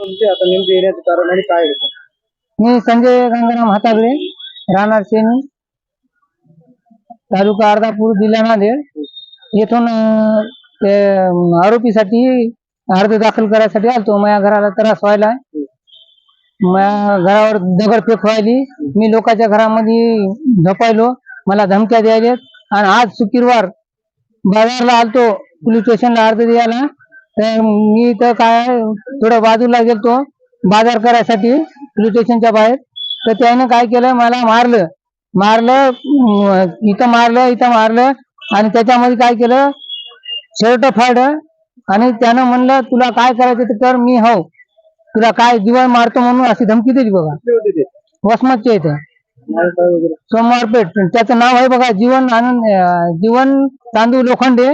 तुमचे आता नेमके येण्याचं कारण आणि काय होतं? मी संजय गंगाराम हातागडे राहणार शेनी तालुका अर्धापूर जिल्हा नांदेड. येथून अं, ते अं, आरोपीसाठी अर्ज दाखल करायसाठी आलतो. माझ्या घराला त्रास व्हायला. माझ्या घरावर दगडफेक व्हायली. मी लोकांच्या घरामध्ये झोपायलो. मला धमक्या द्यायलेत. आणि आज शुक्रवार बाजारला आलतो. पोलीस स्टेशनला अर्ज द्यायला. तर मी तर काय थोडं बाजूला गेलतो बाजार करायसाठी पोलीस स्टेशनच्या बाहेर. तर त्याने काय केलं मला मारलं. मारलं इथं मारलं इथं मारलं. आणि त्याच्यामध्ये काय केलं शर्ट फाडलं. आणि त्यानं म्हणलं तुला काय करायचं ते कर मी हो. तुला काय जीवन मारतो म्हणून अशी धमकी दिली बघा. वसमतच्या इथे. सोमवार पेठ. त्याचं नाव आहे बघा जीवन आनंद जीवन तांदूळ लोखंडे.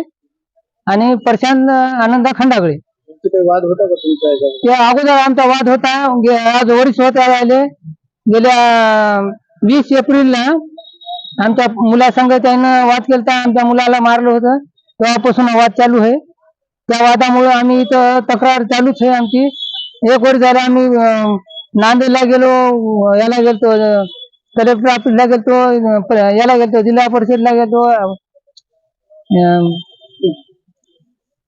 आणि प्रशांत आनंदा खंडागळे. काही वाद होता का तुमच्या ते अगोदर आमचा वाद होता. गे- आज वरीस होत राहिले. गेल्या वीस एप्रिलला आमच्या मुलासंग त्यानं वाद केलता. आमच्या मुलाला मारलं होतं. तेव्हापासून हा वाद चालू आहे. त्या वादामुळे आम्ही इथं तक्रार चालूच आहे आमची. एक वर्ष झालं आम्ही अं, नांदेडला गेलो. अं, याला गेलतो कलेक्टर ऑफिसला गेलतो अं, प- याला गेलतो जिल्हा परिषदला गेलतो. अं,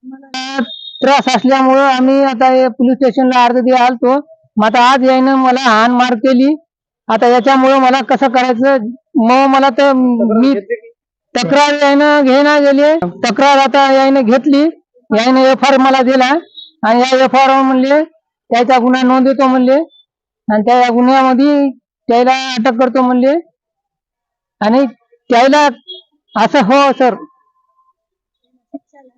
त्रास असल्यामुळं आम्ही आता हे पोलीस स्टेशनला अर्ज द्या आलतो. मग आता आज यायनं मला हाण मार केली. आता याच्यामुळं मला कसं करायचं? मग मला तर मी? तक्रार यायनं घेणं गेली. तक्रार आता यायनं घेतली. यायनं एफ आर मला दिला. आणि या एफ आर म्हणले त्याचा गुन्हा नोंदवतो म्हणले. आणि त्या गुन्ह्यामध्ये त्याला अटक करतो म्हणले. आणि त्याला असं हो सर.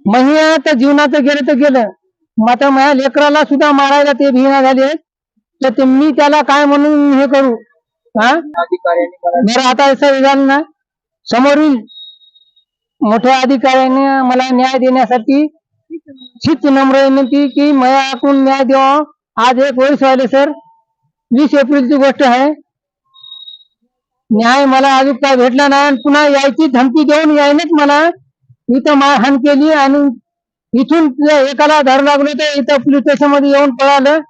महिन्यात जीवनाचं गेलं तर गेलं. माता माझ्या लेकराला सुद्धा मारायला ते भिना झाले तर ते मी त्याला काय म्हणून हे करू? हा? आता असं झालं ना? समोरील मोठ्या अधिकाऱ्याने मला न्याय देण्यासाठी हीच नम्र विनंती की मया आकून न्याय द्यावा आज एक वर्ष व्हायले सर. वीस एप्रिलची गोष्ट आहे. न्याय मला अजून काय भेटला नाही आणि पुन्हा यायची धमकी देऊन यायनेच मला इथं मारहाण केली आणि इथून एकाला धर लागलो ते इथं पोलीस स्टेशनमध्ये येऊन पळालं.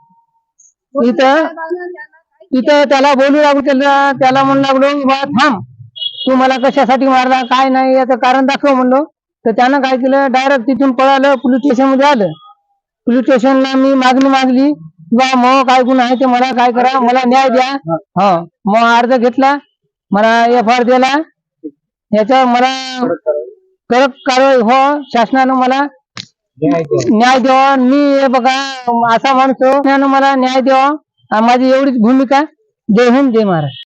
इथं इथं त्याला बोलू लागलो त्याला त्याला म्हणू लागलो की बा थांब. तू मला कशासाठी मारला काय नाही याचं कारण दाखव म्हणलो. तर त्यानं काय केलं? डायरेक्ट तिथून पळालं पोलीस स्टेशनमध्ये आलं. पोलीस स्टेशनला मी मागणी मागली बा मग काय गुन्हा आहे ते मला काय करा मला न्याय द्या. हो मग अर्ज घेतला मला एफ आर दिला याच्यावर मला कडक कारवाई हो शासनानं मला न्याय द्यावा मी हे बघा असा माणूस हो. शासनानं मला न्याय द्यावा माझी एवढीच भूमिका. जय हिंद जय महाराष्ट्र.